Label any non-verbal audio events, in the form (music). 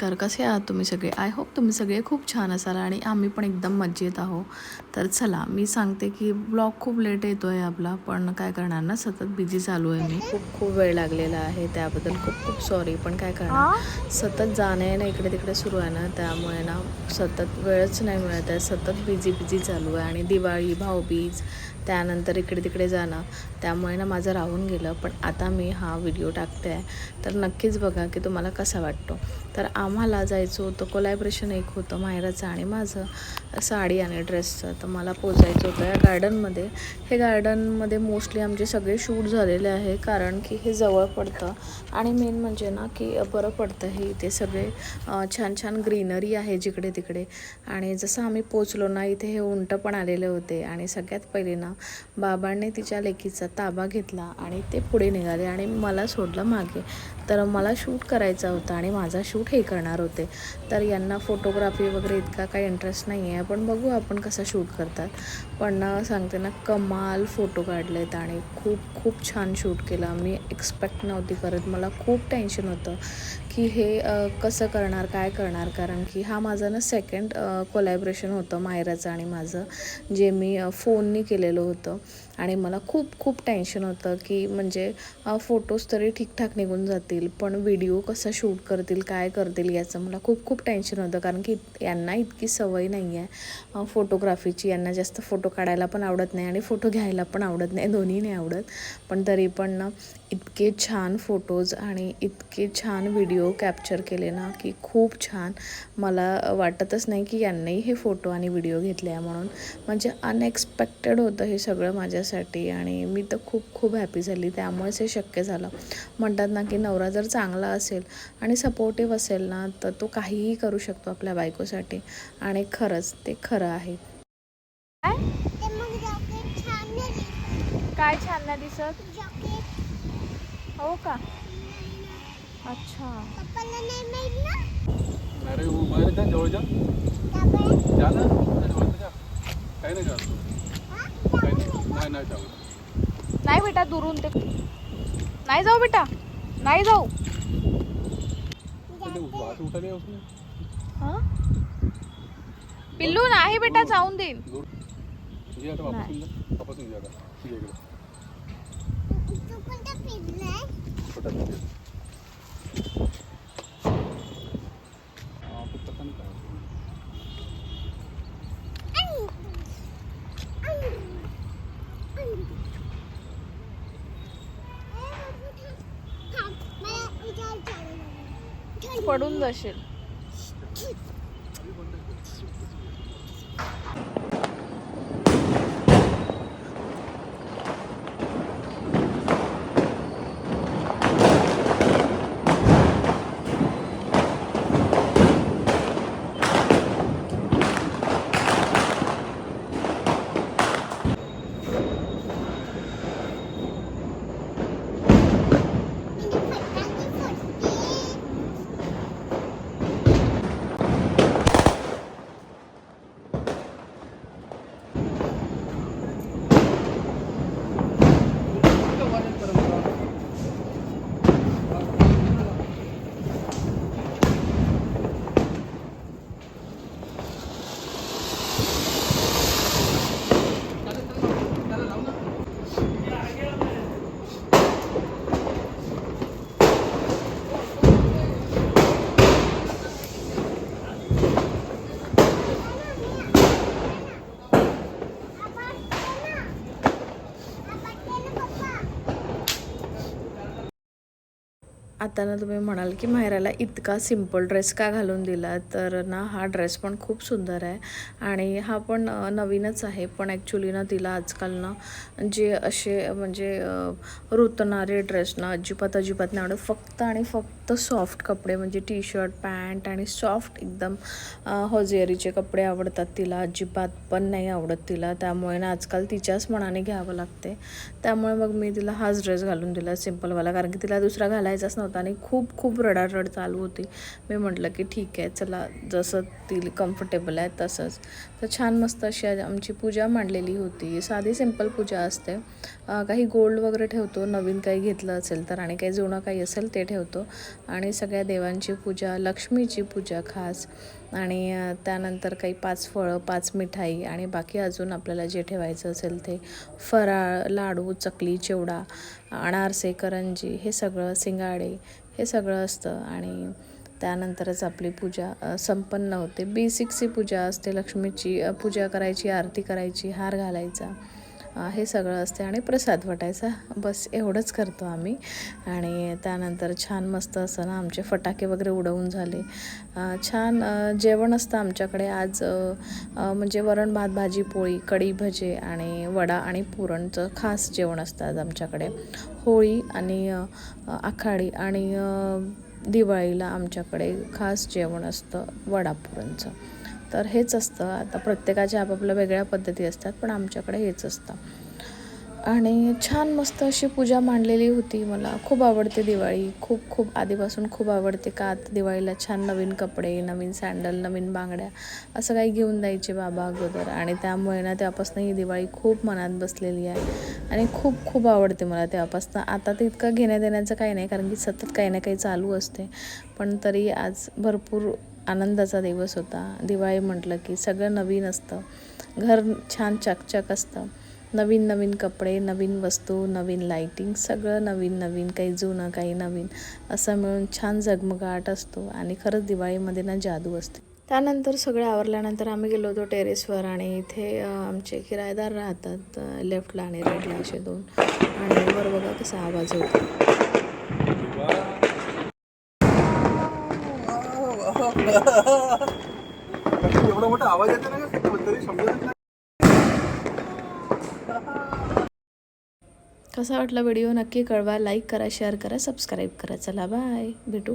नमस्कार कसे आहात तुम्ही सगळे? आय होप तुम्ही सगळे खूप छान असाल आणि आम्ही पण एकदम मज्जेत आहो तर चला मी सांगते की ब्लॉग खूप लेट येतो आहे आपला पण काय करणार ना सतत बिझी चालू आहे मी. खूप खूप वेळ लागलेला आहे त्याबद्दल खूप खूप सॉरी पण काय करणार? सतत जाणे ना इकडे तिकडे सुरू आहे ना त्यामुळे ना सतत वेळच नाही मिळत आहे सतत बिझी बिझी चालू आहे. आणि दिवाळी भाऊबीज त्यानंतर इकडे तिकडे जाणं त्यामुळे ना माझं राहून गेलं. पण आता मी हा व्हिडिओ टाकते आहे. तर नक्कीच बघा की तुम्हाला कसा वाटतो. तर आम्हाला जायचं होतं कोलॅबरेशन एक होतं माहेराचं आणि माझं साडी आणि ड्रेसचं तर मला पोचायचं होतं या गार्डनमध्ये हे गार्डनमध्ये मोस्टली आमचे सगळे शूट झालेले आहे कारण की हे जवळ पडतं. आणि मेन म्हणजे ना की बरं पडतं हे इथे सगळे छान छान ग्रीनरी आहे जिकडे तिकडे. आणि जसं आम्ही पोचलो ना इथे हे उंट पण आलेले होते. आणि सगळ्यात पहिले ना बाबांनी तिच्या लेकीचा ताबा घेतला आणि ते पुढे निघाले आणि मला सोडलं मागे. तर मला शूट करायचा होता आणि माझा शूट हे करणार होते. तर यांना फोटोग्राफी वगैरे इतका काही इंटरेस्ट नाही आहे पण बघू आपण कसं शूट करतात. पण ना सांगते ना कमाल फोटो काढलेत आणि खूप खूप छान शूट केलं. मी एक्सपेक्ट नव्हती करत. मला खूप टेन्शन होतं. की हे कसं करणार काय करणार? कारण की हा माझा ना सेकंड कोलॅबरेशन होतं मायराचं आणि माझं जे मी फोननी केलेलं होतं. आणि मला खूप खूप टेन्शन होतं की म्हणजे फोटोज तरी ठीकठाक निघून जातील पण व्हिडिओ कसा शूट करतील काय करतील याचं मला खूप खूप टेन्शन होतं. कारण की यांना इतकी सवय नाही आहे फोटोग्राफीची यांना जास्त फोटो काढायला पण आवडत नाही आणि फोटो घ्यायला पण आवडत नाही. दोन्ही नाही आवडत. पण तरी पण ना इतके छान फोटोज आणि इतके छान व्हिडिओ कॅप्चर केले ना की खूप छान. मला वाटतच नाही की यांनीही हे फोटो आणि व्हिडिओ घेतले आहे म्हणून. म्हणजे अनएक्सपेक्टेड होतं हे सगळं माझ्यासाठी आणि मी तर खूप खूप हॅपी झाली. त्यामुळेच हे शक्य झालं. म्हणतात ना की नवरा जर चांगला असेल आणि सपोर्टिव्ह असेल ना तर तो काहीही करू शकतो आपल्या बायकोसाठी. आणि खरंच ते खरं आहे. काय छान नाही दिसत? जॉकेट हो का? अच्छा. पप्पाला नाही माहीत ना अरे वो बाहेर जा जवळ जा. ना. जवळ काही नाही नाही नाही नाही जाऊ. नाही बेटा दुरून ते. नाही जाऊ बेटा. नाही जाऊ. नाही हा? पिल्लू नाही बेटा जाऊन देईन दूर ये आता वापस येऊन जा वापस येऊन जा आता ठीक आहे इकडे तू कोणता फिरलाय? छोटा सा. हा, तो पता नाही काय आई. आई. आई. ए, बाबू, थांब. थांब. मला विचार चालू पडून जाशील. (laughs) आता ना तुम्ही म्हणाल की मायराला इतका सिंपल ड्रेस का घालून दिला? तर ना हा ड्रेस पण खूप सुंदर आहे. आणि हा पण नवीनच आहे. पण ॲक्च्युली ना तिला आजकाल ना जे असे म्हणजे रुतणारे ड्रेस ना अजिबात अजिबात नाही आवडत. फक्त आणि फक्त सॉफ्ट कपडे म्हणजे टी शर्ट पॅन्ट आणि सॉफ्ट एकदम हॉजेरीचे कपडे आवडतात तिला. अजिबात पण नाही आवडत तिला. त्यामुळे ना आजकाल तिच्याच मनाने घ्यावं लागते. त्यामुळे मग मी तिला हाच ड्रेस घालून दिला सिम्पलवाला कारण की तिला दुसरा घालायचाच नव्हता. होता आणि खूप खूप रडारड चालू होती. मी म्हटलं की ठीक आहे चला जसं ती कम्फर्टेबल आहे तसंच. तर छान मस्त अशी आमची पूजा मांडलेली होती. साधी सिंपल पूजा असते. काही गोल्ड वगैरे ठेवतो नवीन काही घेतलं असेल तर आणि काही जुनं काही असेल ते ठेवतो. आणि सगळ्या देवांची पूजा लक्ष्मीची पूजा खास. आणि त्यानंतर काही पाच फळं पाच मिठाई आणि बाकी अजून आपल्याला जे ठेवायचं असेल ते फराळ लाडू चकली चिवडा अनारसे करंजी हे सगळं सिंगाडे हे सगळं असतं आणि त्यानंतरच आपली पूजा संपन्न होते. बेसिकची पूजा असते लक्ष्मीची पूजा करायची आरती करायची हार घालायचा. हे सगळं असते आणि प्रसाद वाटायचा. बस एवढंच करतो आम्ही. आणि त्यानंतर छान मस्त असं ना आमचे फटाके वगैरे उडवून झाले. छान जेवण असतं आमच्याकडे. आज म्हणजे वरण भात भाजी पोळी कढी भजे आणि वडा आणि पुरणचं खास जेवण असतं आज आमच्याकडे. होळी आणि आखाडी आणि दिवाळीला आमच्याकडे खास जेवण असतं वडापुरणचं तर हेच असतं. आता प्रत्येकाच्या आपापल्या वेगळ्या पद्धती असतात पण आमच्याकडे हेच असतं. आणि छान मस्त अशी पूजा मांडलेली होती. मला खूप आवडते दिवाळी. खूप खूप आधीपासून खूप आवडते का आता दिवाळीला छान नवीन कपडे नवीन सँडल नवीन बांगड्या असं काही घेऊन द्यायचे बाबा अगोदर. आणि त्यामुळे ना तेव्हापासून ही दिवाळी खूप मनात बसलेली आहे. आणि खूप खूप आवडते मला तेव्हापासून. आता तर इतकं घेण्या देण्याचं काही नाही कारण की सतत काही ना काही चालू असते. पण तरी आज भरपूर आनंदाचा दिवस होता. दिवाळी म्हटलं की सगळं नवीन असतं. घर छान चकचक असतं. नवीन नवीन कपडे नवीन वस्तू नवीन लाईटिंग सगळं नवीन नवीन काही जुनं काही नवीन असं मिळून छान झगमगाट असतो आणि खरंच दिवाळीमध्ये ना जादू असते. त्यानंतर सगळं आवरल्यानंतर आम्ही गेलो होतो टेरेसवर आणि इथे आमचे किरायदार राहतात लेफ्टला आणि राईटला असे दोन. आणि वर बघा कसा आवाज होतो एवढा मोठा आवाज येतो ना तरी समजत नाही. कसा वाटला व्हिडिओ? नक्की कळवा. लाईक करा शेअर करा सबस्क्राईब करा. चला बाय भेटू.